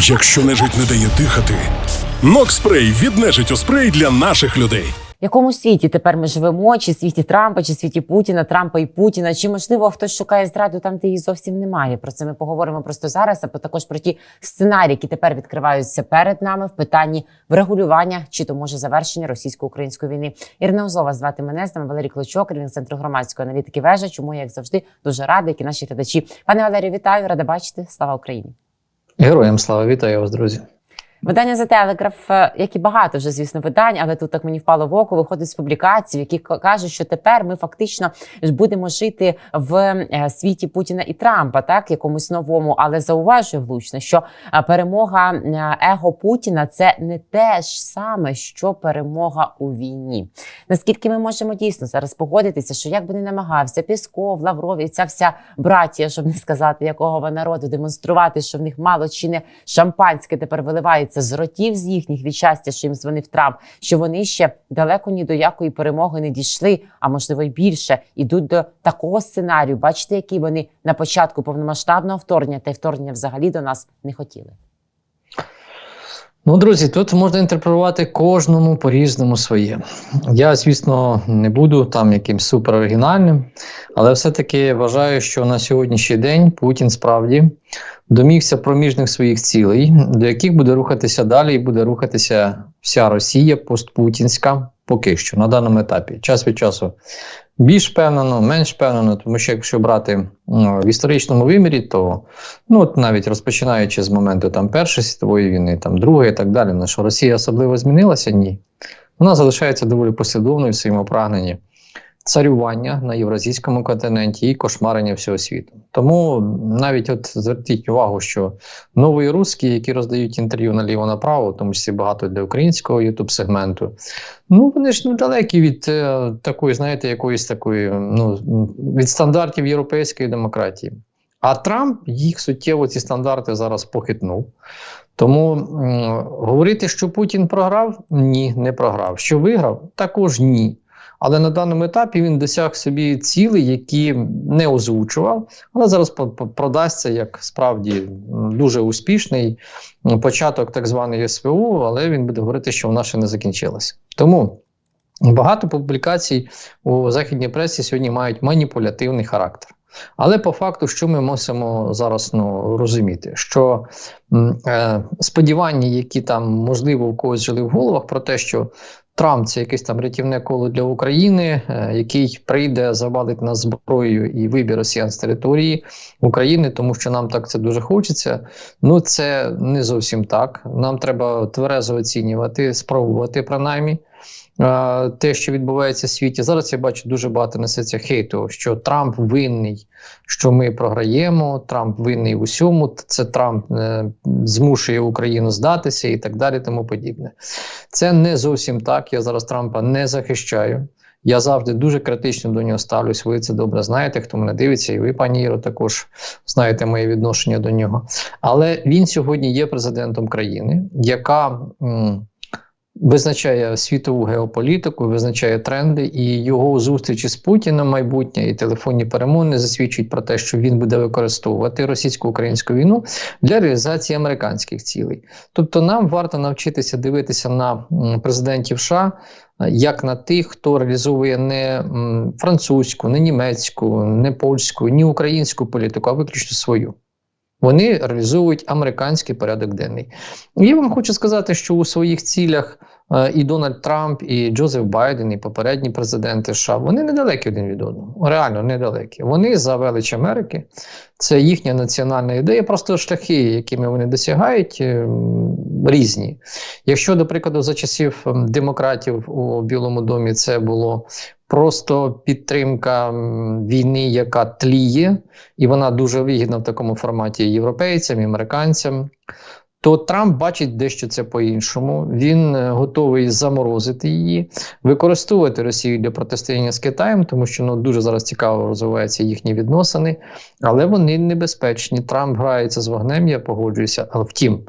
Якщо нежить не дає дихати, Нокспрей від нежиттю спрей для наших людей. В якому світі тепер ми живемо? Чи світі Трампа, чи світі Путіна, Трампа і Путіна? Чи можливо хтось шукає зраду там, де її зовсім немає? Про це ми поговоримо просто зараз. А також про ті сценарії, які тепер відкриваються перед нами в питанні врегулювання чи то може завершення російсько-української війни. Ірина Озлова звати мене з нами Валерій Клочок, керівник центру громадської аналітики. Вежа. Чому я, як завжди дуже рада, як і наші глядачі. Пане Валерію, вітаю, рада бачити. Слава Україні! Героям слава вітаю вас, друзі. Видання за телеграф, як і багато вже, звісно, видань, але тут так мені впало в око, виходить з публікацій, які к- кажуть, що тепер ми фактично будемо жити в е, світі Путіна і Трампа, так якомусь новому. Але зауважую влучно, що е, перемога е, его Путіна це не те ж саме, що перемога у війні. Наскільки ми можемо дійсно зараз погодитися, що як би не намагався Пісков, Лавров і ця вся братія, щоб не сказати якого народу, демонструвати, що в них мало чи не шампанське тепер виливається з ротів з їхніх від щастя, що їм дзвонив Трамп, що вони ще далеко ні до якої перемоги не дійшли, а можливо й більше ідуть до такого сценарію. Бачите, які вони на початку повномасштабного вторгнення та й вторгнення взагалі до нас не хотіли. Ну, друзі, тут можна інтерпретувати кожному по-різному своє. Я, звісно, не буду там якимсь супер оригінальним, але все-таки вважаю, що на сьогоднішній день Путін справді домігся проміжних своїх цілей, до яких буде рухатися далі, і буде рухатися вся Росія постпутінська поки що на даному етапі. Час від часу більш впевнено, менш впевнено, тому що якщо брати ну, в історичному вимірі, то ну от навіть розпочинаючи з моменту там Першої світової війни, там Другої і так далі, на що Росія особливо змінилася? Ні. Вона залишається доволі послідовною в своєму прагненні царювання на євразійському континенті і кошмарення всього світу. Тому навіть от зверніть увагу, що нові русські, які роздають інтерв'ю наліво направо, тому числі багато для українського ютуб сегменту, ну вони ж недалекі від е, такої, знаєте, якоїсь такої, ну від стандартів європейської демократії. А Трамп їх суттєво ці стандарти зараз похитнув. Тому м, говорити, що Путін програв, ні, не програв. Що виграв, також ні. Але на даному етапі він досяг собі цілей, які не озвучував, але зараз продасться як справді дуже успішний початок так званої СВО, але він буде говорити, що вона ще не закінчилася. Тому багато публікацій у західній пресі сьогодні мають маніпулятивний характер. Але по факту, що ми мусимо зараз ну, розуміти, що е, сподівання, які там можливо у когось жили в головах, про те, що Трамп це якесь там рятівне коло для України, е, який прийде, завалить нас зброєю і вибір росіян з території України, тому що нам так це дуже хочеться. Ну це не зовсім так. Нам треба тверезо оцінювати, спробувати принаймні. Е, Те, що відбувається в світі, зараз я бачу дуже багато несеться хейту, що Трамп винний, що ми програємо. Трамп винний в усьому. Це Трамп е, змушує Україну здатися і так далі, тому подібне. Це не зовсім так. Я зараз Трампа не захищаю. Я завжди дуже критично до нього ставлюсь. Ви це добре знаєте, хто мене дивиться, і ви, пані Іро, також знаєте моє відношення до нього. Але він сьогодні є президентом країни, яка м, визначає світову геополітику, визначає тренди, і його зустрічі з Путіним майбутнє і телефонні перемовини засвідчують про те, що він буде використовувати російсько-українську війну для реалізації американських цілей. Тобто, нам варто навчитися дивитися на президентів США е, як на тих, хто реалізовує не французьку, не німецьку, не польську, ні українську політику, а виключно свою. Вони реалізовують американський порядок денний. І я вам хочу сказати, що у своїх цілях і Дональд Трамп, і Джозеф Байден, і попередні президенти США вони недалекі один від одного. Реально недалекі. Вони за велич Америки. Це їхня національна ідея. Просто шляхи, якими вони досягають, е, різні. Якщо, до прикладу, за часів демократів у Білому домі це було просто підтримка війни, яка тліє, і вона дуже вигідна в такому форматі європейцям, і американцям. То Трамп бачить дещо це по-іншому. Він е, готовий заморозити її, використовувати Росію для протистояння з Китаєм, тому що ну дуже зараз цікаво розвиваються їхні відносини, але вони небезпечні. Трамп грається з вогнем, я погоджуюся. Але втім,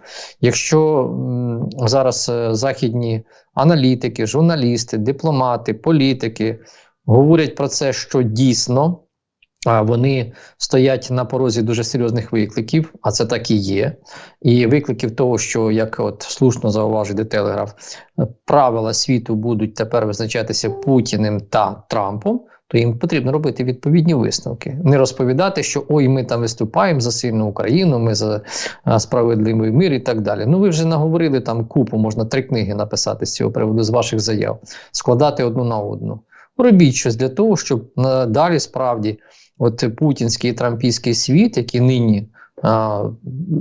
якщо м, зараз е, західні аналітики, журналісти, дипломати, політики говорять про це, що дійсно вони стоять на порозі дуже серйозних викликів, а це так і є. І викликів того, що як от слушно зауважив де Телеграф, правила світу будуть тепер визначатися Путіним та Трампом. То їм потрібно робити відповідні висновки, не розповідати, що ой, ми там виступаємо за сильну Україну, ми за справедливий мир і так далі. Ну ви вже наговорили там купу, можна три книги написати з цього приводу з ваших заяв, складати одну на одну. Робіть щось для того, щоб надалі справді от путінський і трампійський світ, який нині а,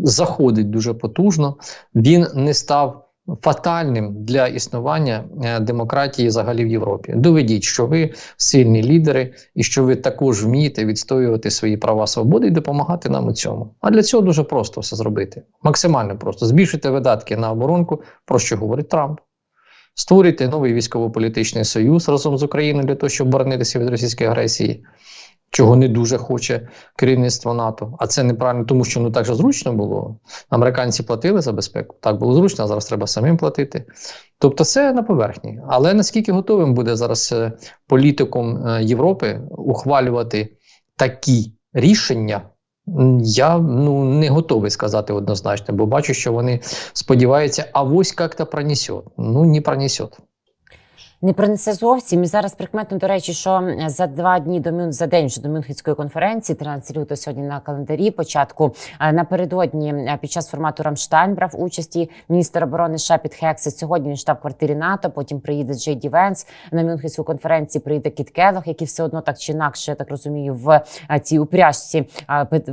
заходить дуже потужно, він не став фатальним для існування е, демократії взагалі в Європі. Доведіть, що ви сильні лідери і що ви також вмієте відстоювати свої права свободи і допомагати нам у цьому. А для цього дуже просто все зробити. Максимально просто збільшуйте видатки на оборонку, про що говорить Трамп. Створюйте новий військово-політичний союз разом з Україною для того, щоб боронитися від російської агресії, чого не дуже хоче керівництво НАТО. А це неправильно, тому що ну так же зручно було. Американці платили за безпеку. Так було зручно, а зараз треба самим платити. Тобто, це на поверхні. Але наскільки готовим буде зараз е, політиком е, Європи ухвалювати такі рішення? Я ну не готовий сказати однозначно, бо бачу, що вони сподіваються, а ось як-то пронесет. Ну не пронесет. Не принесе зовсім. І зараз прикметно, до речі, що за два дні до Мюн за день до Мюнхенської конференції, 13 лютого сьогодні на календарі. Початку е, напередодні е, під час формату Рамштайн брав участі міністр оборони США Піт Хексет. Сьогодні він штаб-квартирі НАТО. Потім приїде Джей Ді Венс на Мюнхенську конференцію. Приїде Кіт Келлог, який все одно так чи інакше, я так розумію, в е, цій упряжці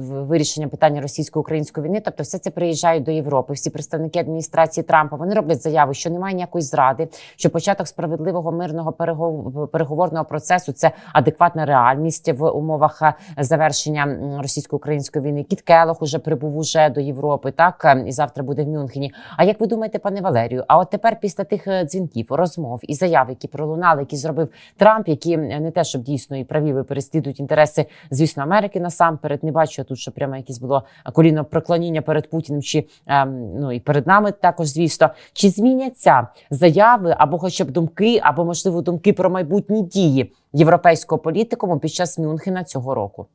вирішення питання російсько-української війни. Тобто, все це приїжджають до Європи. Всі представники адміністрації Трампа вони роблять заяви, що немає ніякої зради, що початок справедливого мирного перегов- переговорного процесу це адекватна реальність в умовах е, завершення російсько-української війни. Кіт Келох уже прибув уже до Європи, так е, і завтра буде в Мюнхені. А як ви думаєте, пане Валерію? А от тепер після тих е, дзвінків, розмов і заяв, які пролунали, які зробив Трамп, які не те, щоб дійсно і праві переслідують інтереси, звісно, Америки насамперед. Не бачу я тут, що прямо якесь було коліно проклоніння перед Путіним, чи ем, ну і перед нами також, звісно, чи зміняться заяви або хоча б думки, або можливо думки про майбутні дії європейського політикуму під час Мюнхена цього року?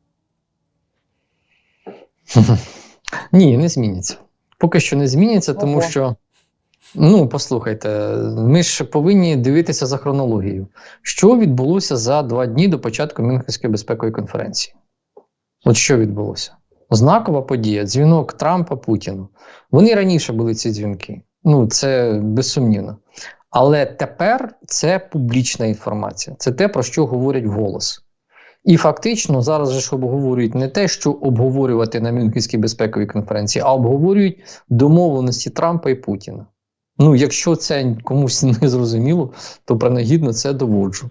Ні, не зміняться. Поки що не зміняться, тому Ого. що. Ну, послухайте, ми ж повинні дивитися за хронологією. Що відбулося за два дні до початку Мюнхенської безпекової конференції? От що відбулося? Знакова подія, дзвінок Трампа Путіну. Вони раніше були ці дзвінки. Ну, це безсумнівно. Але тепер це публічна інформація. Це те, про що говорять вголос. І фактично зараз ж обговорюють не те, що обговорювати на Мюнхенській безпековій конференції, а обговорюють домовленості Трампа і Путіна. Ну, якщо це комусь не зрозуміло, то принагідно це доводжу.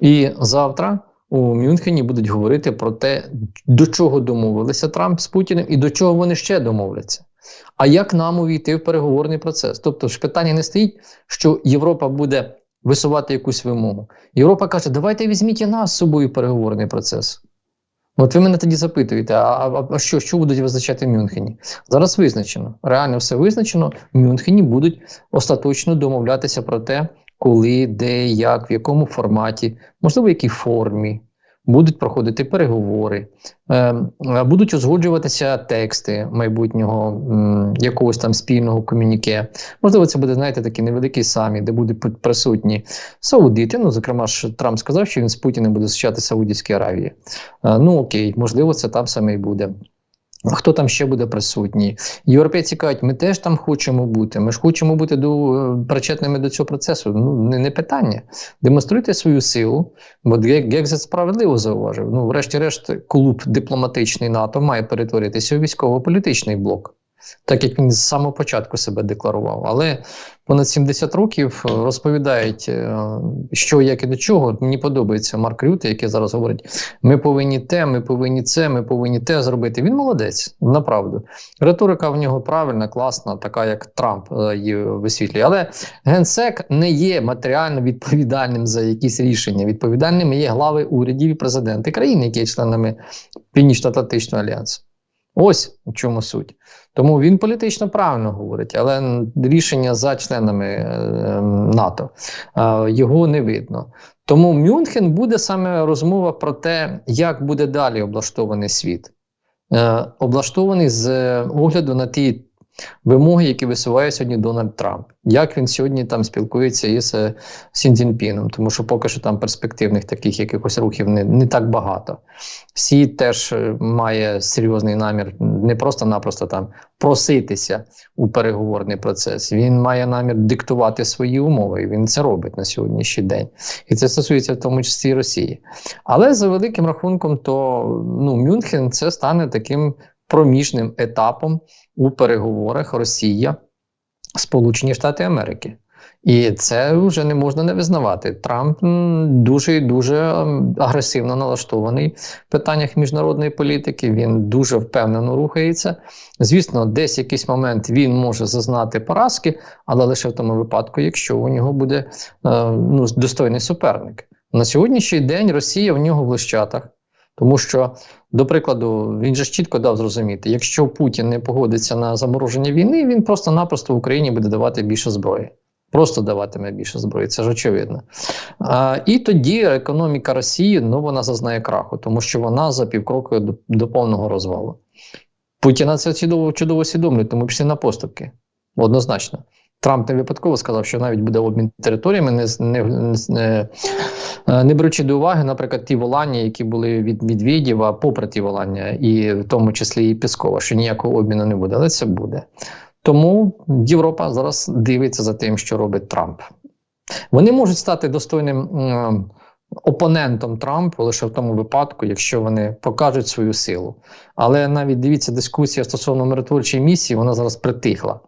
І завтра у Мюнхені будуть говорити про те, до чого домовилися Трамп з Путіним і до чого вони ще домовляться. А як нам увійти в переговорний процес? Тобто ж питання не стоїть, що Європа буде висувати якусь вимогу. Європа каже, давайте візьміть і нас з собою переговорний процес. От ви мене тоді запитуєте, а, а, а що, що будуть визначати в Мюнхені? Зараз визначено. Реально все визначено. В Мюнхені будуть остаточно домовлятися про те, коли, де, як, в якому форматі, можливо, в якій формі. Будуть проходити переговори, е, е, будуть узгоджуватися тексти майбутнього якогось там спільного комюніке. Можливо, це буде, знаєте, такий невеликий саміт, де будуть присутні саудити. Ну, зокрема, ж Трамп сказав, що він з Путіним буде зустрічати Саудівській Аравії. Е, ну окей, можливо, це там саме і буде. Хто там ще буде присутній? Європейці кажуть, ми теж там хочемо бути. Ми ж хочемо бути до, е, причетними до цього процесу. Ну, не, не питання. Демонструйте свою силу, бо Гекзет справедливо зауважив. Ну, врешті-решт, клуб дипломатичний НАТО має перетворитися у військово-політичний блок, так як він з самого початку себе декларував. Але понад 70 років е, розповідають, е, що як і до чого. Мені подобається Марк Рюте, який зараз говорить: ми повинні те, ми повинні це, ми повинні те зробити. Він молодець, направду. Риторика в нього правильна, класна, така як Трамп е, її висвітлює. Але генсек не є матеріально відповідальним за якісь рішення. Відповідальними є глави урядів і президенти країн, які є членами Північно-Атлантичного альянсу. Ось у чому суть. Тому він політично правильно говорить, але рішення за членами е, НАТО е, його не видно. Тому Мюнхен буде саме розмова про те, як буде далі облаштований світ, е, облаштований з огляду на ті вимоги, які висуває сьогодні Дональд Трамп. Як він сьогодні там спілкується із е, Сін Цзіньпіном, тому що поки що там перспективних таких якихось рухів не, не так багато. Всі теж е, має серйозний намір не просто-напросто там проситися у переговорний процес. Він має намір диктувати свої умови. І він це робить на сьогоднішній день. І це стосується в тому числі Росії. Але за великим рахунком, то ну, Мюнхен це стане таким проміжним етапом у переговорах Росія, Сполучені Штати Америки. І це вже не можна не визнавати. Трамп дуже дуже агресивно налаштований в питаннях міжнародної політики. Він дуже впевнено рухається. Звісно, десь якийсь момент він може зазнати поразки, але лише в тому випадку, якщо у нього буде е, ну, достойний суперник. На сьогоднішній день Росія в нього в лищатах. Тому що, до прикладу, він же чітко дав зрозуміти, якщо Путін не погодиться на замороження війни, він просто-напросто в Україні буде давати більше зброї. Просто даватиме більше зброї, це ж очевидно. А, і тоді економіка Росії ну, вона зазнає краху, тому що вона за півкроку до, до повного розвалу. Путіна це чудово, чудово усвідомлює, тому пішли на поступки. Однозначно. Трамп не випадково сказав, що навіть буде обмін територіями, не, не, не, не беручи до уваги, наприклад, ті волання, які були від Медведєва, попри ті волання, і в тому числі і Піскова, що ніякого обміну не буде, але це буде. Тому Європа зараз дивиться за тим, що робить Трамп. Вони можуть стати достойним опонентом Трампу лише в тому випадку, якщо вони покажуть свою силу. Але навіть дивіться, дискусія стосовно миротворчої місії, вона зараз притихла.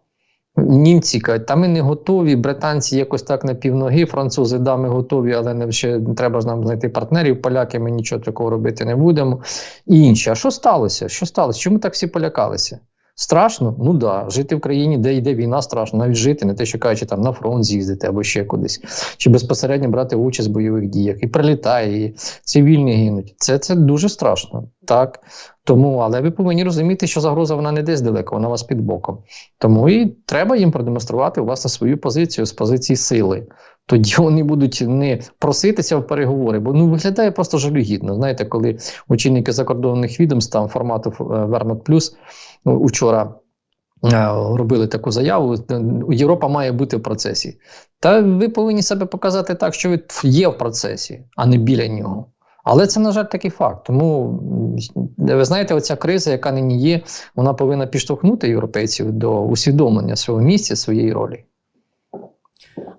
Німці кажуть, та ми не готові, британці якось так на півноги, французи, да, ми готові, але не ще треба ж нам знайти партнерів. Поляки ми нічого такого робити не будемо. І інші. А що сталося? Що сталося? Чому так всі полякалися? Страшно? Ну да. Жити в країні, де йде війна, страшно. Навіть жити, не те, що кажучи, там на фронт з'їздити або ще кудись, чи безпосередньо брати участь в бойових діях. І прилітає, і цивільні гинуть. Це, це дуже страшно. Так. Тому, але ви повинні розуміти, що загроза вона не десь далеко, вона у вас під боком. Тому і треба їм продемонструвати власне свою позицію з позиції сили. Тоді вони будуть не проситися в переговори, бо ну виглядає просто жалюгідно. Знаєте, коли очільники закордонних відомств там формату е, Вермак Плюс ну, учора е, робили таку заяву: е, Європа має бути в процесі. Та ви повинні себе показати так, що ви є в процесі, а не біля нього. Але це, на жаль, такий факт. Тому ви знаєте, оця криза, яка нині є, вона повинна підштовхнути європейців до усвідомлення свого місця, своєї ролі.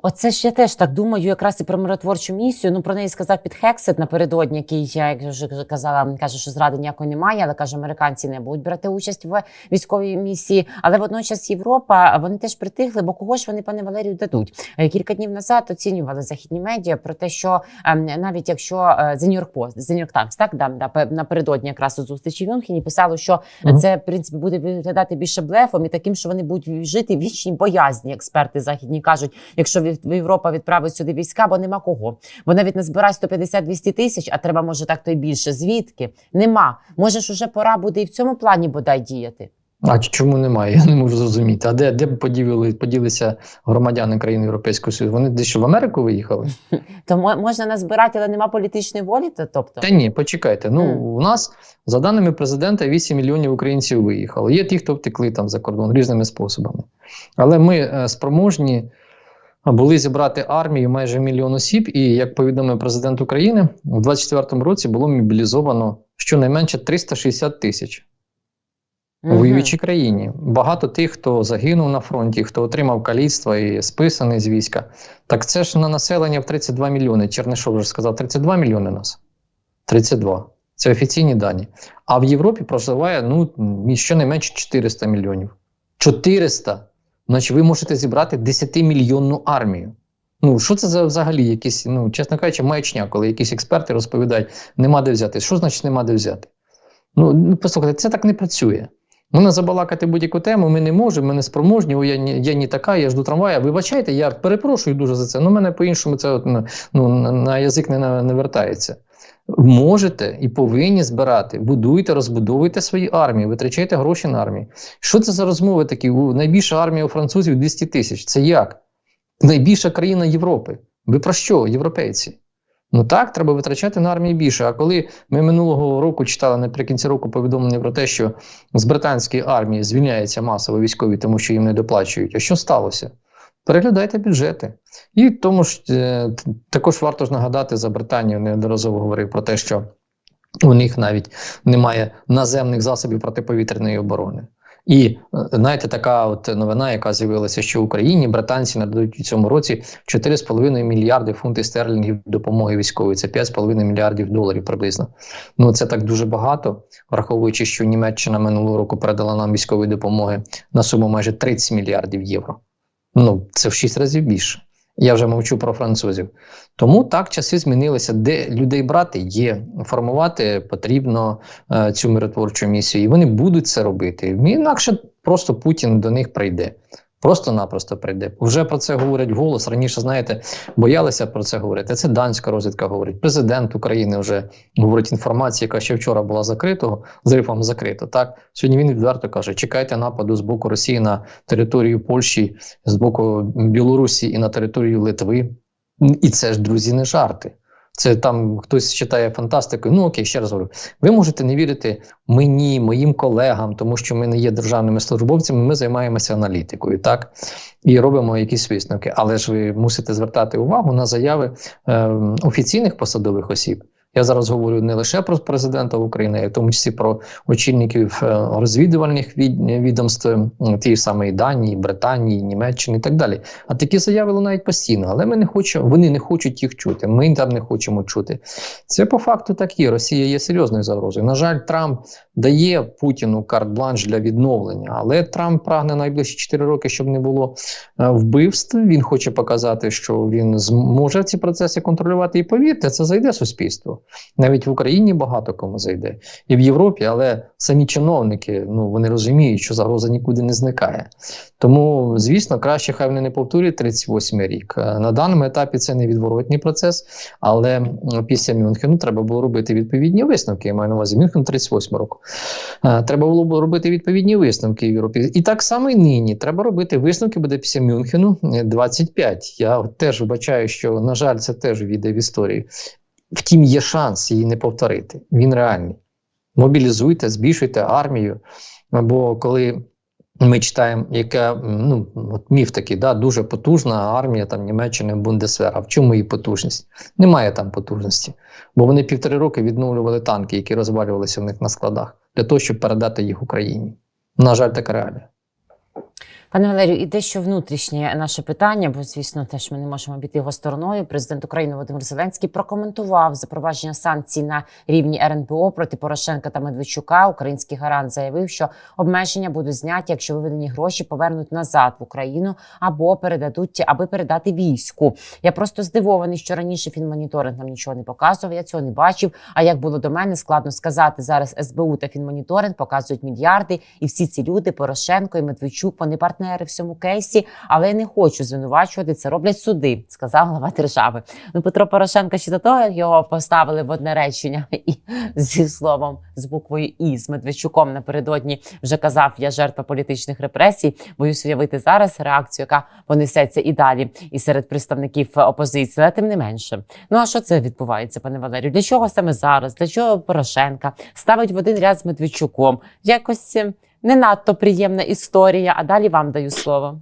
Оце ж я теж так думаю, якраз і про миротворчу місію. Ну про неї сказав під Хексет напередодні, який я як вже казала, каже, що зради ніякої немає, але каже, американці не будуть брати участь в військовій місії. Але водночас Європа вони теж притихли, бо кого ж вони, пане Валерію, дадуть Е, кілька днів назад. Оцінювали західні медіа про те, що ем, навіть якщо е, The New York Post, The New York Times, так да, да напередодні якраз у зустрічі в Мюнхені писало, що Мгм. це в принципі буде виглядати більше блефом і таким, що вони будуть жити в вічній боязні. Експерти західні кажуть, якщо від- Європа відправить сюди війська, бо нема кого. Бо навіть не збирає 150-200 тисяч, а треба може так то й більше. Звідки нема? Може ж уже пора буде і в цьому плані бодай діяти. А чому немає? Я не можу зрозуміти. А де, де б поділили, поділися громадяни країн Європейського Союзу? Вони десь що в Америку виїхали? То мо- можна назбирати, але нема політичної волі. То тобто Та ні, почекайте. Ну Мгм. у нас за даними президента 8 мільйонів українців виїхало. Є ті, хто втекли там за кордон різними способами. Але ми е, спроможні були зібрати армію майже мільйон осіб, і як повідомив президент України, у 2024 році було мобілізовано щонайменше 360 тисяч у воюючій країні. Багато тих, хто загинув на фронті, хто отримав каліцтва і списаний з війська. Так це ж на населення в 32 мільйони. Чернишов вже сказав, 32 мільйони нас. 32. Це офіційні дані. А в Європі проживає ну, щонайменше 400 мільйонів. 400! Значить, ви можете зібрати 10-мільйонну армію. Ну, що це за взагалі якісь, ну, чесно кажучи, маячня, коли якісь експерти розповідають, нема де взяти. Що значить нема де взяти? Ну, ну послухайте, це так не працює. Можна забалакати будь-яку тему, ми не можемо, ми не спроможні, я, я не така, я жду трамвая. Вибачайте, я перепрошую дуже за це. Ну, мене по-іншому це от, ну, ну, на- язик не вертається. Можете і повинні збирати. Будуйте, розбудовуйте свої армії, витрачайте гроші на армію. Що це за розмови такі? Найбільша армія у французів 200 тисяч. Це як? Найбільша країна Європи. Ви про що, європейці? Ну так, треба витрачати на армію більше. А коли ми минулого року читали наприкінці року повідомлення про те, що з британської армії звільняються масово військові, тому що їм не доплачують, а що сталося? Переглядайте бюджети. І тому ж е, також варто ж нагадати за Британію, неодноразово говорив про те, що у них навіть немає наземних засобів протиповітряної оборони. І е, знаєте, така от новина, яка з'явилася, що в Україні британці нададуть у цьому році 4,5 мільярди фунтів стерлінгів допомоги військової. Це 5,5 мільярдів доларів приблизно. Ну це так дуже багато, враховуючи, що Німеччина минулого року передала нам військової допомоги на суму майже 30 мільярдів євро. Ну це в 6 разів більше. Я вже мовчу про французів. Тому так часи змінилися. Де людей брати є. Формувати потрібно е, цю миротворчу місію, і вони будуть це робити. Інакше просто Путін до них прийде. Просто-напросто прийде. Вже про це говорять голос. Раніше, знаєте, боялися про це говорити. Це данська розвідка говорить. Президент України вже говорить інформацію, яка ще вчора була закритого, з рифом закрито. Так сьогодні він відверто каже: чекайте нападу з боку Росії на територію Польщі, з боку Білорусі і на територію Литви. І це ж, друзі, не жарти. Це там хтось читає фантастику. Ну окей, ще раз говорю. Ви можете не вірити мені, моїм колегам, тому що ми не є державними службовцями. Ми займаємося аналітикою, так і робимо якісь висновки. Але ж ви мусите звертати увагу на заяви е, офіційних посадових осіб. Я зараз говорю не лише про президента України, а в тому числі про очільників е, розвідувальних від, відомств тієї самої Данії, Британії, Німеччини і так далі. А такі заяви лунають постійно, але ми не хочемо, вони не хочуть їх чути. Ми там не хочемо чути. Це по факту так є. Росія є серйозною загрозою. На жаль, Трамп дає Путіну карт-бланш для відновлення, але Трамп прагне найближчі 4 роки, щоб не було е, вбивств. Він хоче показати, що він зможе ці процеси контролювати. І повірте, це зайде суспільство. Навіть в Україні багато кому зайде, і в Європі, але самі чиновники ну вони розуміють, що загроза нікуди не зникає. Тому, звісно, краще хай вони не повторюють 38 рік. Е, На даному етапі це невідворотній процес, але після Мюнхену треба було робити відповідні висновки. Я маю на увазі Мюнхен 38 року. Е, Треба було робити відповідні висновки в Європі. І так само і нині. Треба робити висновки буде після Мюнхену е, 25. Я теж вбачаю, що, на жаль, це теж війде в історію. Втім, є шанс її не повторити. Він реальний. Мобілізуйте, збільшуйте армію. Бо коли ми читаємо, яка ну, от міф такий, да, дуже потужна армія там Німеччини Бундесвера. В чому її потужність? Немає там потужності. Бо вони півтори роки відновлювали танки, які розвалювалися в них на складах, для того, щоб передати їх Україні. На жаль, така реалія. Пане Валерію, і дещо внутрішнє наше питання, бо звісно, теж ми не можемо обійти його стороною. Президент України Володимир Зеленський прокоментував запровадження санкцій на рівні РНБО проти Порошенка та Медведчука. Український гарант заявив, що обмеження будуть зняті, якщо виведені гроші повернуть назад в Україну або передадуть, аби передати війську. Я просто здивований, що раніше фінмоніторинг нам нічого не показував. Я цього не бачив. А як було до мене, складно сказати зараз. СБУ та фінмоніторинг показують мільярди, і всі ці люди, Порошенко і Медведчук, вони партнери в цьому кейсі. Але я не хочу звинувачувати. Це роблять суди, сказав глава держави. Ну Петро Порошенко ще до того його поставили в одне речення і зі словом з буквою І з Медведчуком напередодні вже казав: я жертва політичних репресій. Боюсь уявити зараз реакцію, яка понесеться і далі, і серед представників опозиції. Але тим не менше. Ну а що це відбувається, пане Валерію? Для чого саме зараз? Для чого Порошенка ставить в один ряд з Медведчуком? Якось не надто приємна історія. А далі вам даю слово.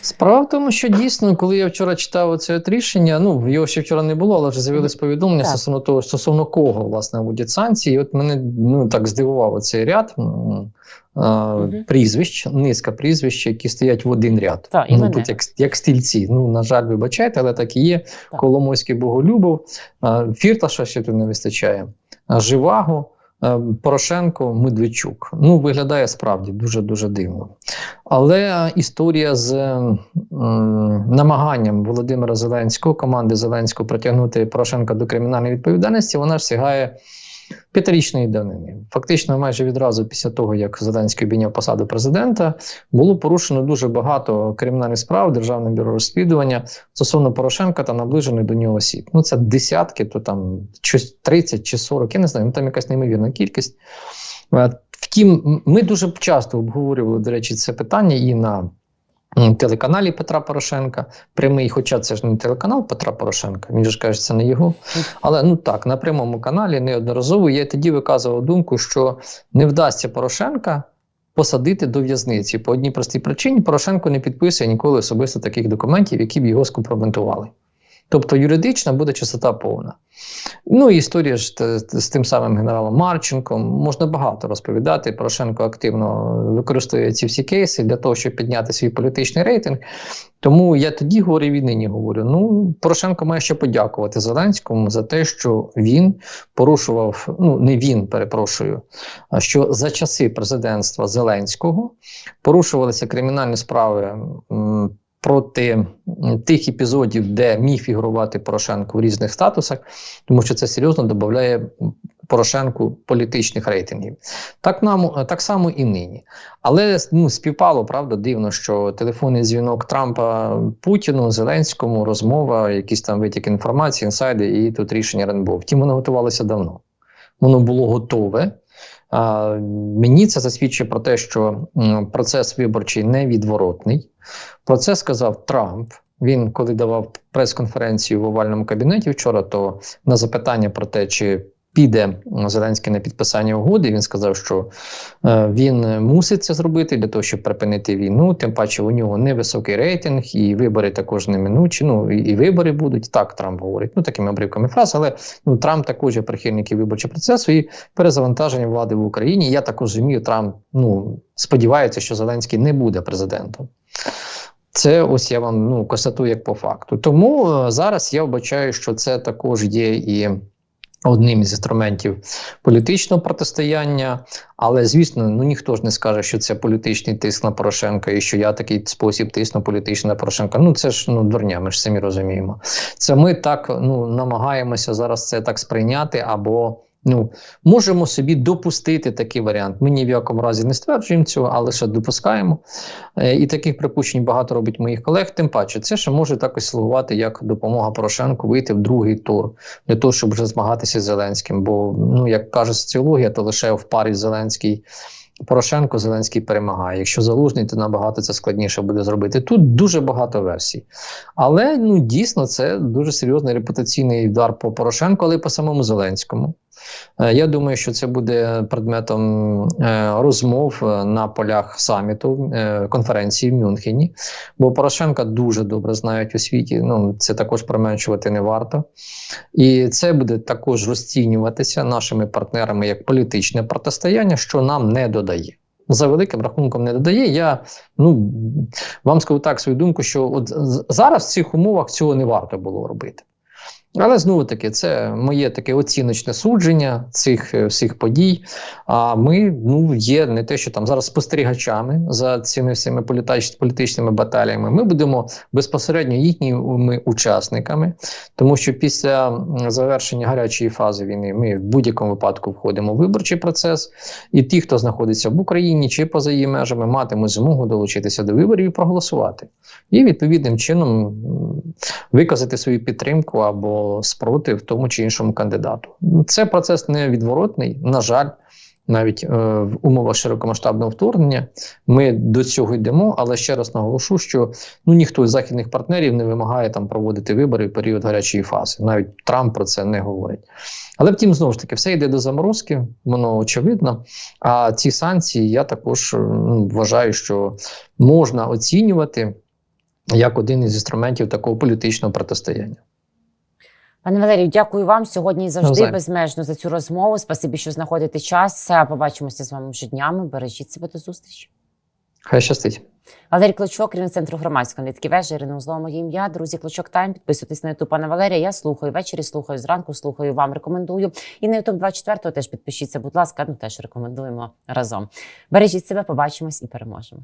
Справа в тому, що дійсно, коли я вчора читав це от рішення, ну його ще вчора не було, але вже з'явились повідомлення стосовно того, стосовно кого власне вводять санкції. І от мене ну так здивував цей ряд а, прізвищ, низка прізвищ, які стоять в один ряд. Так, і ну, тут як як стільці. Ну на жаль, вибачайте, але так і є. Так. Коломойський Боголюбов, Фірташа ще тут не вистачає. Живаго. Е, Порошенко, Медведчук. Ну, виглядає справді дуже дуже дивно. Але історія з м, намаганням Володимира Зеленського, команди Зеленського притягнути Порошенка до кримінальної відповідальності, вона ж сягає п'ятирічної давнини. Фактично, майже відразу після того, як Зеленський обійняв посаду президента, було порушено дуже багато кримінальних справ Державне бюро розслідування стосовно Порошенка та наближених до нього осіб. Ну це десятки, то там щось 30 чи 40, я не знаю, ну там якась неймовірна кількість. Е, Втім, ми дуже часто обговорювали, до речі, це питання і на телеканалі Петра Порошенка. Прямий, хоча це ж не телеканал Петра Порошенка, він ж каже, це не його. Але ну так, на прямому каналі неодноразово я тоді виказував думку, що не вдасться Порошенка посадити до в'язниці. По одній простій причині Порошенко не підписує ніколи особисто таких документів, які б його скомпрометували. Тобто юридична буде чистота повна. Ну і історія ж з тим самим генералом Марченком можна багато розповідати. Порошенко активно використовує ці всі кейси для того, щоб підняти свій політичний рейтинг. Тому я тоді говорив і нині говорю: ну, Порошенко має ще подякувати Зеленському за те, що він порушував, ну не він, перепрошую, а що за часи президентства Зеленського порушувалися кримінальні справи. Проти тих епізодів, де міг фігурувати Порошенко в різних статусах, тому що це серйозно додає Порошенку політичних рейтингів. Так нам так само і нині. Але ну, співпало, правда, дивно, що телефонний дзвінок Трампа Путіну, Зеленському, розмова, якісь там витік інформації, інсайди, і тут рішення РНБО. Втім, воно готувалося давно. Воно було готове. Мені це засвідчує про те, що процес виборчий невідворотний. Про це сказав Трамп. Він, коли давав прес-конференцію в овальному кабінеті вчора, то на запитання про те, чи піде Зеленський на підписання угоди, він сказав, що е, він мусить це зробити для того, щоб припинити війну. Тим паче у нього невисокий рейтинг, і вибори також неминучі. Ну і, вибори будуть. Так Трамп говорить. Ну такими обривками фраз, але ну Трамп також є прихильник виборчого процесу і перезавантаження влади в Україні. Я також розумію, Трамп ну сподівається, що Зеленський не буде президентом. Це ось я вам ну констатую як по факту. Тому е, зараз я вбачаю, що це також є і одним із інструментів політичного протистояння. Але звісно, ну ніхто ж не скаже, що це політичний тиск на Порошенка, і що я такий спосіб тисну політично на Порошенка. Ну це ж ну дурня, ми ж самі розуміємо. Це ми так ну намагаємося зараз це так сприйняти або. Ну, можемо собі допустити такий варіант. Ми ні в якому разі не стверджуємо цього, а лише допускаємо. Е, і таких припущень багато робить моїх колег. Тим паче, це ще може також слугувати як допомога Порошенку вийти в другий тур для того, щоб вже змагатися з Зеленським. Бо, ну як каже соціологія, то лише в парі Зеленський. Порошенко Зеленський перемагає. Якщо залужний, то набагато це складніше буде зробити. Тут дуже багато версій. Але ну дійсно це дуже серйозний репутаційний удар по Порошенку, але й по самому Зеленському. Е, Я думаю, що це буде предметом е, розмов е, на полях саміту конференції в Мюнхені, бо Порошенка дуже добре знають у світі. Ну це також применшувати не варто. І це буде також розцінюватися нашими партнерами як політичне протистояння, що нам не додає. За великим рахунком не додає. Я ну вам скажу так свою думку, що от зараз в цих умовах цього не варто було робити. Але знову таки, це моє таке оціночне судження цих е, всіх подій. А ми ну є не те, що там зараз спостерігачами за цими всіми політич- політичними баталіями. Ми будемо безпосередньо їхніми учасниками, тому що після завершення гарячої фази війни ми в будь-якому випадку входимо в виборчий процес, і ті, хто знаходиться в Україні чи поза її межами, матимуть змогу долучитися до виборів і проголосувати. І відповідним чином виказати свою підтримку або спротив тому чи іншому кандидату. Це процес невідворотний, на жаль. Навіть е, в умовах широкомасштабного вторгнення ми до цього йдемо, але ще раз наголошу, що ну ніхто з західних партнерів не вимагає там проводити вибори в період гарячої фази. Навіть Трамп про це не говорить. Але втім, знову ж таки, все йде до заморозки, воно очевидно. А ці санкції я також е, ну, вважаю, що можна оцінювати як один із інструментів такого політичного протистояння. Пане Валерію, дякую вам сьогодні і завжди безмежно за цю розмову. Спасибі, що знаходите час. Побачимося з вами вже днями. Бережіть себе до зустрічі. Хай щастить. Валерій Клочок, керівник центру громадської аналітики вежі, Ірина Узлова, моє ім'я. Друзі, Клочок Тайм. Підписуйтесь на ютуб пана Валерія. Я слухаю ввечері, слухаю зранку, слухаю вам. Рекомендую. І на ютуб 24 теж підпишіться, будь ласка. Ну теж рекомендуємо разом. Бережіть себе, побачимось і переможемо.